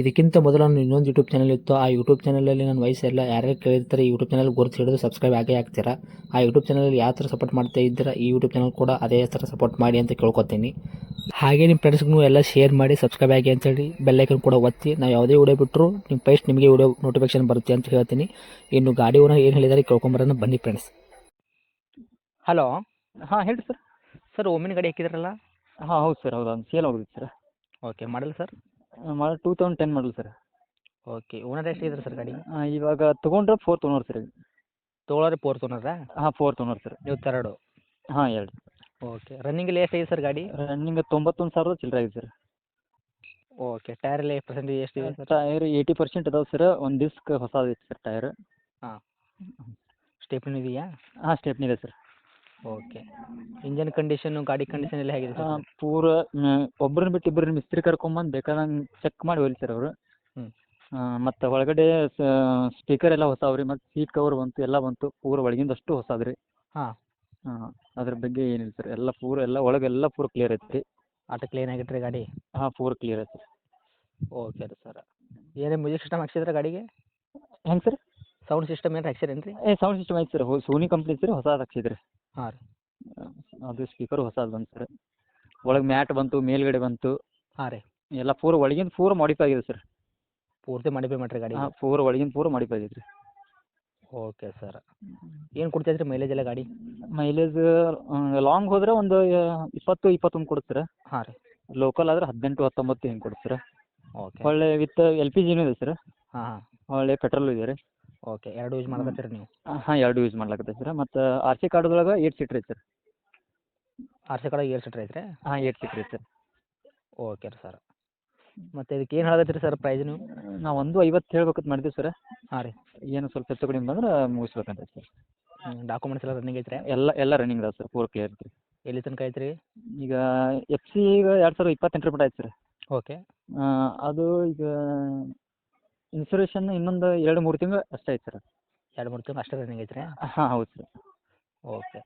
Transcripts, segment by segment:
ಇದಕ್ಕಿಂತ ಮೊದಲು ನಾನು ಇನ್ನೊಂದು ಯೂಟ್ಯೂಬ್ ಚಾನಲ್ ಇತ್ತು. ಆ ಯೂಟ್ಯೂಬ್ ಚಾನಲಲ್ಲಿ ನನ್ನ ವಯಸ್ಸೆಲ್ಲ ಯಾರ್ಯಾರು ಕೇಳಿರ್ತಾರೆ ಈ ಯೂಟ್ಯೂಬ್ ಚಾನಲ್ ಗುರುತು ಹಿಡಿದು ಸಬ್ಸ್ಕ್ರೈಬ್ ಆಗೇ ಆಗ್ತೀರಾ? ಆ ಯೂಟ್ಯೂಬ್ ಚಾನಲಲ್ಲಿ ಯಾವ ಥರ ಸಪೋರ್ಟ್ ಮಾಡ್ತಾ ಇದ್ದೀರಾ ಈ ಯೂಟ್ಯೂಬ್ ಚಾನಲ್ ಕೂಡ ಅದೇ ಥರ ಸಪೋರ್ಟ್ ಮಾಡಿ ಅಂತ ಕೇಳ್ಕೊತೀನಿ. ಹಾಗೆ ನಿಮ್ಮ ಫ್ರೆಂಡ್ಸ್ಗೂ ಎಲ್ಲ ಶೇರ್ ಮಾಡಿ ಸಬ್ಸ್ಕ್ರೈಬ್ ಆಗಿ ಅಂತೇಳಿ ಬೆಲ್ಲೈಕನ್ ಕೂಡ ಒತ್ತಿ. ನಾವು ಯಾವುದೇ ವಿಡಿಯೋ ಬಿಟ್ಟರು ನಿಮ್ಮ ಫಸ್ಟ್ ನಿಮಗೆ ವಿಡಿಯೋ ನೋಟಿಫಿಕೇಶನ್ ಬರುತ್ತೆ ಅಂತ ಹೇಳ್ತೀನಿ. ಇನ್ನು ಗಾಡಿ ಓನರ್ ಏನು ಹೇಳಿದಾರೆ ಕೇಳ್ಕೊಂಬರೋಣ ಬನ್ನಿ ಫ್ರೆಂಡ್ಸ್ ಹಲೋ ಹಾಂ ಹೇಳಿ ಸರ್ ಸರ್ ಓಮಿನ ಗಾಡಿ ಹಾಕಿದ್ರಲ್ಲ? ಹಾಂ ಹೌದು ಸರ್ ಹೌದು. ಒಂದು ಸೇಲ್ ಹೋಗಿತ್ತು sir okay model sir model two thousand ten model sir okay owner ಎಷ್ಟು ಎಷ್ಟಿದ್ರೆ ಸರ್ ಗಾಡಿ? ಇವಾಗ ತೊಗೊಂಡ್ರೆ ಫೋರ್ ಓನರ್ ಸರ್ ತೊಗೊಳೋರಿ ಫೋರ್ ತೊಗೊಂಡ್ರಾ ಹಾಂ ಫೋರ್ ಓನರ್ ಸರ್ ನೀವು ತರಡು ಹಾಂ ಎರಡು. ಓಕೆ ರನ್ನಿಂಗಲ್ಲಿ ಎಷ್ಟಾಗಿದೆ ಸರ್ ಗಾಡಿ? ರನ್ನಿಂಗ್ ತೊಂಬತ್ತೊಂದು ಸಾವಿರದ ಚಿಲ್ಲರೆ ಆಗಿದೆ ಸರ್ ಓಕೆ ಟೈಯರ್ ಎಲ್ಲ ಪರ್ಸೆಂಟ್ ಎಷ್ಟು ಇದೆ ಸರ್ ಟೈರ್ ಏಯ್ಟಿ ಪರ್ಸೆಂಟ್ ಅದಾವೆ ಸರ್ ಒಂದು ಡಿಸ್ಕ್ ಹೊಸದೈತೆ ಸರ್ ಟೈರ್ ಸ್ಟೆಪ್ನಿ ಇದೆಯಾ? ಹಾಂ ಸ್ಟೆಪ್ನಿ ಇದೆ ಸರ್ ಓಕೆ ಇಂಜನ್ ಕಂಡೀಷನು ಗಾಡಿ ಕಂಡೀಷನ್ ಎಲ್ಲ ಹೇಗಿದೆ ಸರ್? ಪೂರ ಒಬ್ಬರನ್ನ ಬಿಟ್ಟು ಇಬ್ಬರನ್ನ ಮಿಸ್ತ್ರಿ ಕರ್ಕೊಂಬಂದು ಬೇಕಾದಂಗೆ ಚೆಕ್ ಮಾಡಿ ಹೋಗ್ಲಿ ಸರ್ ಅವರು. ಮತ್ತೆ ಮತ್ತು ಒಳಗಡೆ ಸ್ಪೀಕರ್ ಎಲ್ಲ ಹೊಸಾವ್ ರೀ ಮತ್ತು ಸೀಟ್ ಕವರ್ ಬಂತು ಎಲ್ಲ ಬಂತು ಪೂರ ಒಳಗಿಂದಷ್ಟು ಹೊಸಾದ್ ರೀ ಹಾ. ಹಾಂ ಅದ್ರ ಬಗ್ಗೆ ಏನಿಲ್ಲ ಸರ್ ಎಲ್ಲ ಪೂರ ಎಲ್ಲ ಒಳಗೆಲ್ಲ ಪೂರ ಕ್ಲಿಯರ್ ಐತೆ ರೀ ಆಟ ಕ್ಲೀನ್ ಆಗಿಟ್ರಿ ಗಾಡಿ? ಹಾಂ ಪೂರ ಕ್ಲಿಯರ್ ಐತೆ ಓಕೆ ರೀ ಸರ್. ಏನೇ ಮ್ಯೂಸಿಕ್ ಸಿಸ್ಟಮ್ ಹಾಕ್ಸಿದ್ರೆ ಗಾಡಿಗೆ? ಹೆಂಗೆ ಸರ್ ಸೌಂಡ್ ಸಿಸ್ಟಮ್ ಏನು ಹಾಕ್ಸಿರೇನು ರೀ ಏ ಸೌಂಡ್ ಸಿಸ್ಟಮ್ ಐತೆ ಸರ್ ಸೋನಿ ಕಂಪ್ನಿ ಸರ್ ಹೊಸದು ಹಾಕ್ಸಿದ್ರಿ ಹಾಂ ರೀ. ಅದು ಸ್ಪೀಕರ್ ಹೊಸದು ಬಂತು ಸರ್. ಒಳಗೆ ಮ್ಯಾಟ್ ಬಂತು ಮೇಲ್ಗಡೆ ಬಂತು. ಹಾಂ ರೀ. ಎಲ್ಲ ಪೂರ ಒಳಗಿಂದ ಪೂರ ಮಾಡಿಫೈ ಆಗಿದೆ ಸರ್. ಪೂರ್ತಿ ಮಾಡಿಫೈ ಮಾಡಿರಿ ಗಾಡಿ. ಹಾಂ ಪೂರ ಒಳಗಿಂದ ಪೂರ ಮಾಡಿಫೈ ಆಗೈತೆ ರೀ. Okay sir. ಏನು ಕೊಡ್ತೈತೆ ರೀ ಮೈಲೇಜ್ ಎಲ್ಲ ಗಾಡಿ? ಮೈಲೇಜ್ ಲಾಂಗ್ ಹೋದ್ರೆ ಒಂದು ಇಪ್ಪತ್ತು ಇಪ್ಪತ್ತೊಂದು ಕೊಡುತ್ತೆ ಹಾಂ ರೀ. ಲೋಕಲ್ ಆದ್ರೆ ಹದಿನೆಂಟು ಹತ್ತೊಂಬತ್ತು ಹಿಂಗೆ ಕೊಡುತ್ತೆ ಓಕೆ. ಒಳ್ಳೆ ವಿತ್ ಎಲ್ ಪಿ ಜಿನೂ ಇದೆ ಸರ್. ಹಾಂ ಒಳ್ಳೆ ಪೆಟ್ರೋಲ್ ಇದೆ ರೀ. ಓಕೆ ಎರಡು ಯೂಸ್ ಮಾಡ್ಲಕತ್ತೀರಿ ನೀವು? ಹಾಂ ಎರಡು ಯೂಸ್ ಮಾಡ್ಲಾಕತ್ತೆ ಸರ್ ಮತ್ತು ಆರ್ ಸಿ ಕಾರ್ಡ್ದೊಳಗೆ ಏಟ್ ಸೀಟ್ರ್ ಐತೆ ಸರ್ ಆರ್ ಸಿ ಕಾರ್ಡಾಗ ಏಟ್ ಸೀಟ್ರ್ ಐತ್ರಿ? ಹಾಂ ಏಟ್ ಸೀಟ್ರ್ ಐತೆ ಸರ್ ಓಕೆ ರೀ ಸರ್. ಮತ್ತು ಇದಕ್ಕೆ ಏನು ಹೇಳಕತ್ತೀರಿ ಸರ್ ಪ್ರೈಸ್ ನೀವು? ನಾವು ಒಂದು ಐವತ್ತು ಹೇಳ್ಬೇಕಂತ ಮಾಡ್ತೀವಿ ಸರ್. ಹಾಂ ರೀ. ಏನು ಸ್ವಲ್ಪ ಹೆಚ್ಚು ಕಡಿಮೆ ಬಂದ್ರೆ ಮುಗಿಸ್ಬೇಕಂತ ಸರ್. ಡಾಕ್ಯುಮೆಂಟ್ಸ್ ಎಲ್ಲ ರನ್ನಿಂಗ್ ಐತ್ರಿ? ಎಲ್ಲ ಎಲ್ಲ ರನ್ನಿಂಗ್ ಅದಾವೆ ಸರ್ ಪೂರ್ ಕ್ಲಿಯರ್ ಐತ್ರಿ. ಎಲ್ಲಿ ತನಕ ಐತ್ರಿ? ಈಗ ಎಫ್ ಸಿ ಈಗ ಎರಡು ಸಾವಿರದ ಇಪ್ಪತ್ತೆಂಟರ ಮಟ್ಟ ಐತೆ ಸರ್. ಓಕೆ. ಅದು ಈಗ ಇನ್ಸೂರೇಷನ್ ಇನ್ನೊಂದು ಎರಡು ಮೂರು ತಿಂಗಳು ಅಷ್ಟೇ ಐತೆ ಸರ್. ಎರಡು ಮೂರು ತಿಂಗಳು ಅಷ್ಟೇ ರನ್ನಿಂಗ್ ಐತ್ರಿ? ಹಾಂ ಹೌದು ಸರ್. ಓಕೆ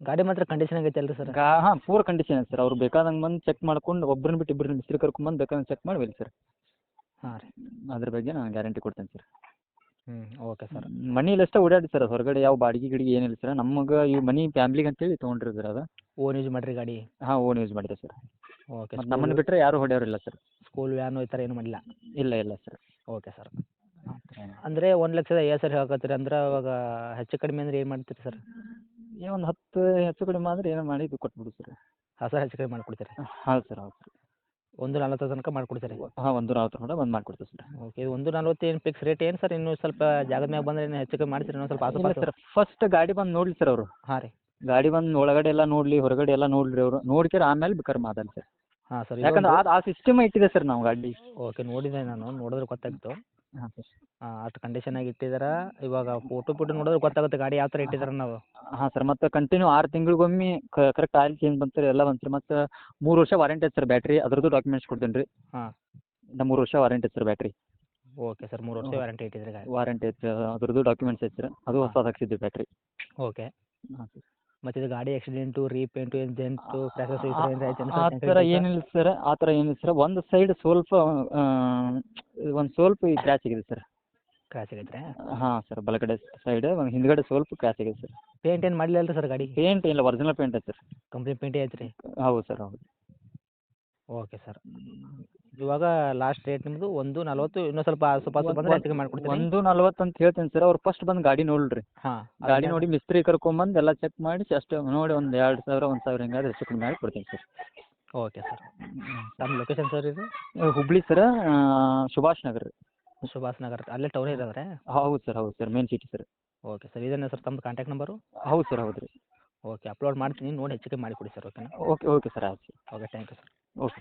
ಗಾಡಿ ಮಾತ್ರ ಕಂಡೀಷನ್ ಆಗೈತೆ ಅಲ್ರಿ ಸರ್? ಗಾ ಹಾಂ ಪೂರ್ ಕಂಡೀಷನ್ ಐತೆ ಸರ್. ಅವ್ರು ಬೇಕಾದಂಗೆ ಬಂದು ಚೆಕ್ ಮಾಡ್ಕೊಂಡು ಒಬ್ಬರನ್ನ ಬಿಟ್ಟು ಇಬ್ಬರನ್ನ ಮಿಸ್ತ್ರಿ ಕರ್ಕೊಂಬಂದು ಬೇಕಾದಂಗೆ ಚೆಕ್ ಮಾಡಿ ಸರ್. ಹಾಂ ರೀ. ಅದ್ರ ಬಗ್ಗೆ ನಾನು ಗ್ಯಾರಂಟಿ ಕೊಡ್ತೇನೆ ಸರ್. ಹ್ಞೂ ಓಕೆ ಸರ್ ಮನೇಲಿ ಅಷ್ಟೇ ಓಡಾಡಿ ಸರ್. ಹೊರಗಡೆ ಯಾವ ಬಾಡಿಗೆ ಗಿಡಿಗೆ ಏನಿಲ್ಲ ಸರ್. ನಮಗೆ ಈ ಮನಿ ಫ್ಯಾಮ್ಲಿಗೆ ಅಂತೇಳಿ ತೊಗೊಂಡಿರೋದು ಸರ್ ಅದು. ಓನ್ ಯೂಸ್ ಮಾಡಿರಿ ಗಾಡಿ? ಹಾಂ ಓನ್ ಯೂಸ್ ಮಾಡಿದೆ ಸರ್. ಓಕೆ ನಮ್ಮನ್ನು ಬಿಟ್ಟರೆ ಯಾರು ಹೊಡೆಯೋರಿಲ್ಲ ಸರ್. ಸ್ಕೂಲ್ ವ್ಯಾನು ಈ ಥರ ಏನು ಮಾಡಿಲ್ಲ. ಇಲ್ಲ ಇಲ್ಲ ಸರ್ ಓಕೆ ಸರ್ ಅಂದರೆ ಒಂದು ಲಕ್ಷದ ಏ ಸರ್ ಹೇಳಕತ್ತೀರಿ ಅಂದ್ರೆ ಅವಾಗ ಹೆಚ್ಚು ಕಡಿಮೆ ಅಂದ್ರೆ ಏನು ಮಾಡ್ತೀರಿ ಸರ್ ಏ ಒಂದು ಹತ್ತು ಹೆಚ್ಚು ಕಡಿಮೆ ಆದರೆ ಏನೋ ಮಾಡಿ ಇದು ಕೊಟ್ಬಿಡು ಸರ್ ಹೊಸ ಹೆಚ್ಚು ಕಡಿಮೆ ಮಾಡಿಕೊಡ್ತೀರಿ? ಹೌದು ಸರ್ ಹೌದು ಸರ್ ಒಂದು ನಲ್ವತ್ತು ತನಕ ಮಾಡಿಕೊಡ್ತೀರಿ? ಹಾಂ ಒಂದು ನಲ್ವತ್ತು ಕೂಡ ಬಂದು ಮಾಡಿಕೊಡ್ತೀವಿ ಸರ್ ಓಕೆ ಒಂದು ನಲ್ವತ್ತು ಏನು ಫಿಕ್ಸ್ ರೇಟ್ ಏನು ಸರ್ ಇನ್ನೂ ಸ್ವಲ್ಪ ಜಾಗದ ಮ್ಯಾಗ ಬಂದರೆ ಏನು ಹೆಚ್ಚು ಕಡಿಮೆ ಮಾಡ್ತೀರಿ? ಇನ್ನೊಂದು ಸ್ವಲ್ಪ ಆಸು ಸರ್ ಫಸ್ಟ್ ಗಾಡಿ ಬಂದು ನೋಡಲಿ ಸರ್ ಅವರು. ಹಾಂ ರೀ. ಗಾಡಿ ಬಂದು ಒಳಗಡೆ ಎಲ್ಲ ನೋಡಲಿ ಹೊರಗಡೆ ಎಲ್ಲ ನೋಡ್ಲಿ ಅವರು. ನೋಡ್ಕ್ಯಾರ ಆಮೇಲೆ ಬೇಕಾದ್ರೆ ಮಾತಾಡಿ ಸರ್ ಹಾಂ ಸರ್ ಯಾಕಂದ್ರೆ ಆ ಆ ಸಿಸ್ಟಮ್ ಇಟ್ಟಿದೆ ಸರ್ ನಾವು ಗಾಡಿ. ಓಕೆ ನೋಡಿದೆ ನಾನು ನೋಡಿದ್ರೆ ಗೊತ್ತಾಗ್ತು. ಹಾಂ ಸರ್. ಹಾಂ ಅಷ್ಟು ಕಂಡೀಷನ್ ಆಗಿ ಇಟ್ಟಿದಾರ. ಇವಾಗ ಫೋಟೋ ಫೋಟೋ ನೋಡಿದ್ರೆ ಗೊತ್ತಾಗುತ್ತೆ ಗಾಡಿ ಯಾವ ಥರ ಇಟ್ಟಿದಾರೆ ನಾವು. ಹಾಂ ಸರ್ ಮತ್ತು ಕಂಟಿನ್ಯೂ ಆರು ತಿಂಗಳಿಗೊಮ್ಮೆ ಕರೆಕ್ಟ್ ಆಯಿಲ್ ಚೇಂಜ್ ಬಂತು ಎಲ್ಲ ಬಂತು ಮತ್ತೆ ಮೂರು ವರ್ಷ ವಾರಂಟಿ ಐತೆ ಸರ್ ಬ್ಯಾಟ್ರಿ ಅದ್ರದ್ದು ಡಾಕ್ಯುಮೆಂಟ್ಸ್ ಕೊಡ್ತೀನಿ ರೀ. ಹಾಂ. ಮೂರು ವರ್ಷ ವಾರಂಟಿ ಐತೆ ಸರ್ ಬ್ಯಾಟ್ರಿ ಓಕೆ ಸರ್ ಮೂರು ವರ್ಷ ವಾರಂಟಿ ಇಟ್ಟಿದ್ರೆ ಗಾಡಿ. ವಾರಂಟಿ ಐತೆ ಅದ್ರದ್ದು ಡಾಕ್ಯುಮೆಂಟ್ಸ್ ಐತೆ ಸರ್. ಅದು ಹೊಸದು ಹಾಕ್ಸಿದ್ವಿ ಬ್ಯಾಟ್ರಿ ಓಕೆ ಹಾಂ ಸರ್. ಮತ್ತು ಇದು ಗಾಡಿ ಆಕ್ಸಿಡೆಂಟು ರೀಪೇಂಟು ಡೆಂಟ್ ಪ್ಯಾಸಸ್ ಈ ಥರ ಏನಾರ ಐತೇನು ಆ ಥರ ಏನಿಲ್ಲ ಸರ್ ಆತರ ಥರ ಏನಿಲ್ಲ ಸರ್. ಒಂದು ಸೈಡ್ ಸ್ವಲ್ಪ ಒಂದು ಸ್ವಲ್ಪ ಕ್ರ್ಯಾಚ್ ಆಗಿದೆ ಸರ್. ಕ್ರಾಚ್ ಆಗೈತ್ರಿ ಹಾ ಸರ್ ಬಲಗಡೆ ಸೈಡ್ ಒಂದು ಹಿಂದ್ಗಡೆ ಸ್ವಲ್ಪ ಕ್ರ್ಯಾಚ್ ಆಗಿದೆ ಸರ್. ಪೇಂಟ್ ಏನ್ ಮಾಡಿಲ್ಲ ಅಲ್ರಿ ಸರ್ ಗಾಡಿ? ಪೇಂಟ್ ಇಲ್ಲ ಒರಿಜಿನಲ್ ಪೇಂಟ್ ಐತೆ ಸರ್. ಕಂಪ್ನಿ ಪೇಂಟೇ ಐತ್ರಿ? ಹೌದು ಸರ್ ಹೌದು. Okay sir. ಇವಾಗ ಲಾಸ್ಟ್ ರೇಟ್ ನಿಮ್ಮದು ಒಂದು ನಲವತ್ತು ಇನ್ನೂ ಸ್ವಲ್ಪ ಸ್ವಲ್ಪ ಸ್ವಲ್ಪ ಬಂದರೆ ಹೆಚ್ಚಿಗೆ ಮಾಡ್ಕೊಡ್ತೀನಿ. ಒಂದು ನಲ್ವತ್ತು ಅಂತ ಹೇಳ್ತೀನಿ ಸರ್. ಅವ್ರು ಫಸ್ಟ್ ಬಂದು ಗಾಡಿ ನೋಡ್ರಿ. ಹಾಂ ಗಾಡಿ ನೋಡಿ ಮಿಸ್ತ್ರಿ ಕರ್ಕೊಂಬಂದು ಎಲ್ಲ ಚೆಕ್ ಮಾಡಿ ಅಷ್ಟು ನೋಡಿ ಒಂದು ಎರಡು ಸಾವಿರ ಒಂದು ಸಾವಿರ ಹಿಂಗಾದ್ರೆ ಹೆಚ್ಚು ಕಡಿಮೆ ಮಾಡಿ ಕೊಡ್ತೀನಿ ಸರ್. Okay sir. ನಮ್ಮ ಲೊಕೇಶನ್ ಸರ್ ಇದು? ಹುಬ್ಳಿ ಸರ್ ಸುಭಾಷ್ ನಗರ್. ರೀ ಸುಭಾಷ್ ನಗರ ಅಲ್ಲೇ ಟೌನ್ ಇದಾವ್ರೆ ಹೌದು ಸರ್ ಹೌದು sir main city sir. Okay sir ಇದನ್ನು ಸರ್ ತಮ್ಮದು ಕಾಂಟ್ಯಾಕ್ಟ್ ನಂಬರು ಹೌದು ಸರ್ ಹೌದು ರೀ. ಓಕೆ ಅಪ್ಲೋಡ್ ಮಾಡ್ತೀನಿ ನೋಡಿ ಹೆಚ್ಚಿಗೆ ಮಾಡಿಕೊಡಿ ಸರ್ ಓಕೆನಾ ಓಕೆ ಓಕೆ ಸರ್ ಆಯ್ತು okay thank you sir. Okay